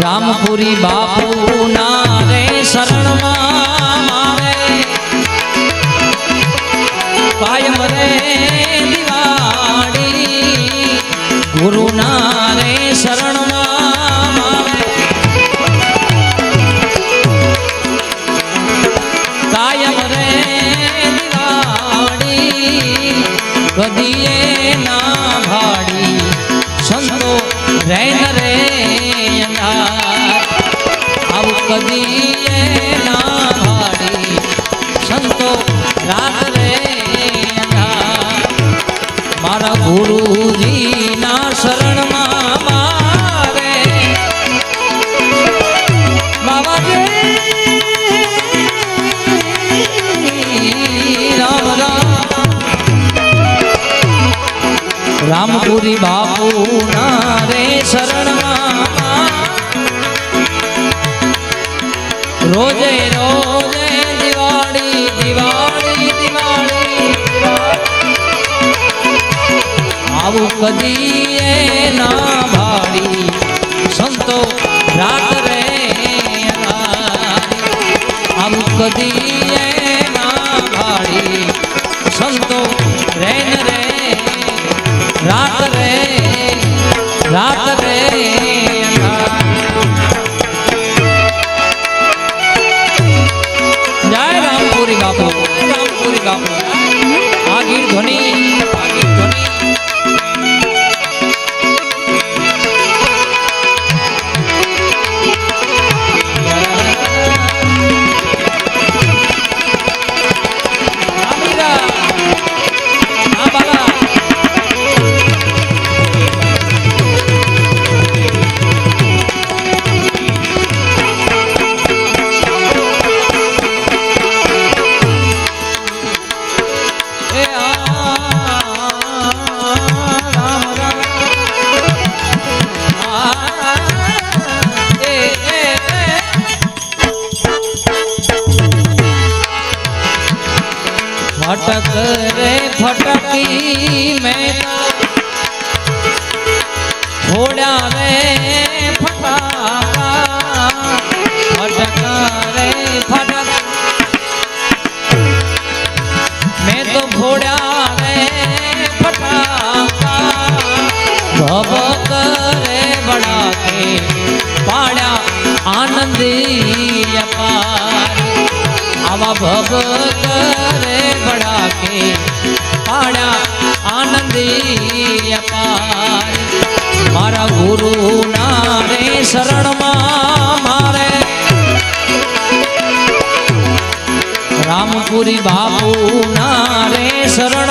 રામપુરી બાપુ ના રે શરણમાં મારે. કાયમ રે દિવાળી ગુરુ ના રે શરણમાં મારે. કાયમ રે દિવાળી ના ભાડી સંતો રેન રામપુરી બાપુ ના રે શરણમાં રોજે રોજે દિવાળી દિવાળી દિવાળી. આવું કદી એ ના ભાડી, સંતો રાત રે આવું કદી એ રાત રે રાત રે भटक रे भटकी मैं। छोड़ा रे फटा भटक रे मैं तो घोड़ा रे फटा रे बड़ा के पाड़ा आनंदी अपार। आवा भगत રામપુરી બાપુ ના રે શરણમાં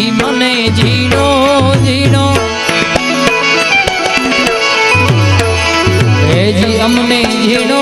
જી મને જીણો જીણો જી અમને ઝીણો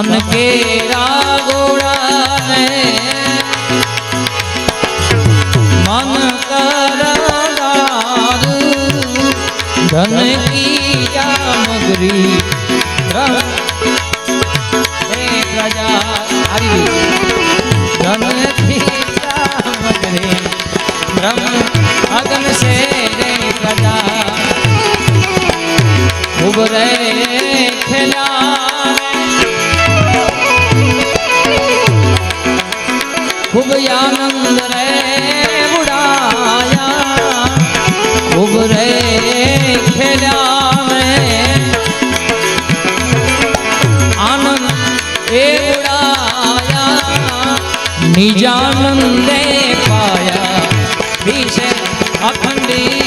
धन के रागोड़ा मन कर धन की जामगरी। प्रजा धन की जामगरी। ब्रह्म अगन से रे प्रजा। उबरे अखंडी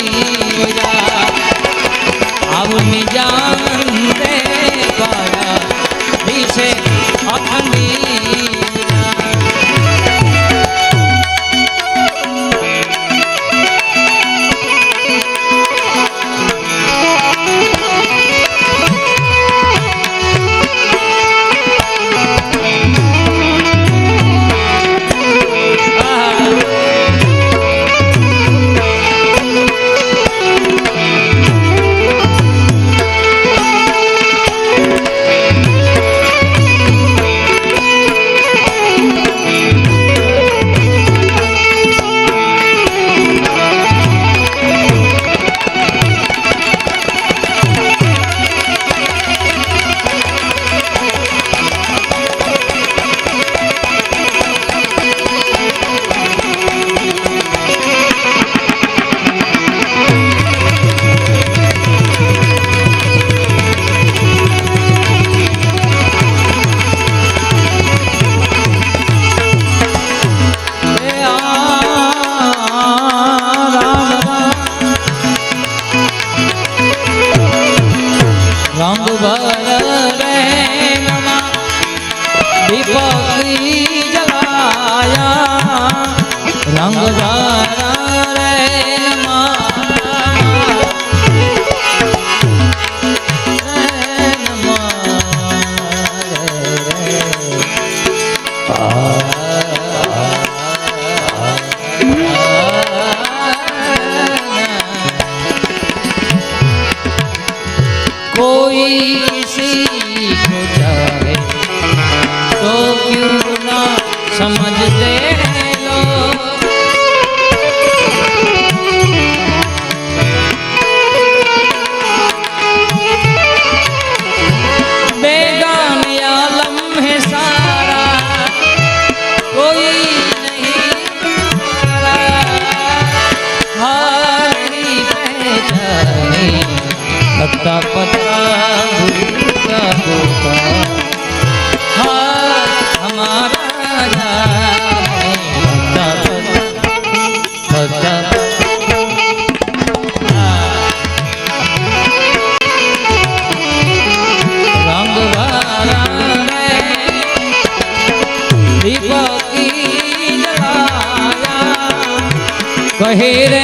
કહે રે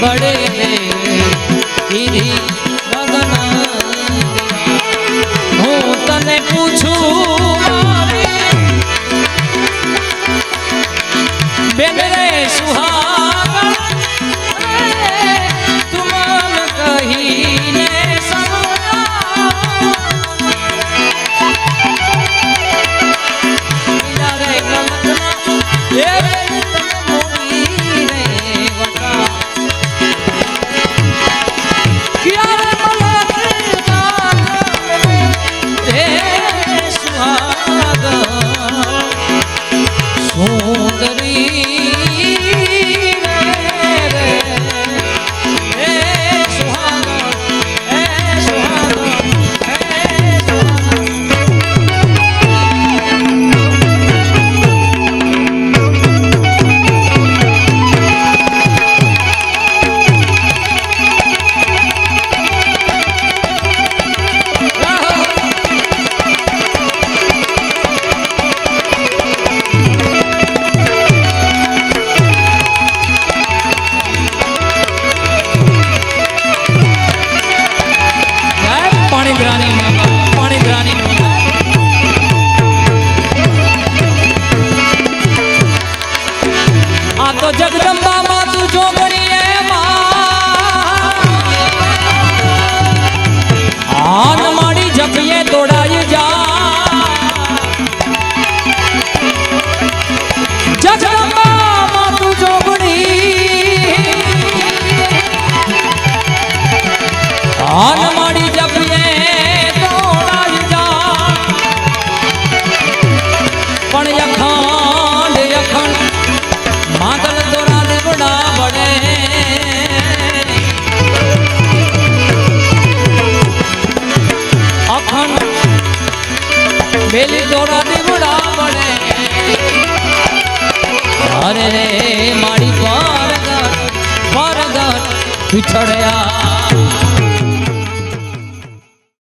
બડે રે ધીરી હું તને પૂછું બેન રે સુહા પેલી દોરા દીવડા પડે અરે રે મારી પરગટ પરગટ પીછડ્યા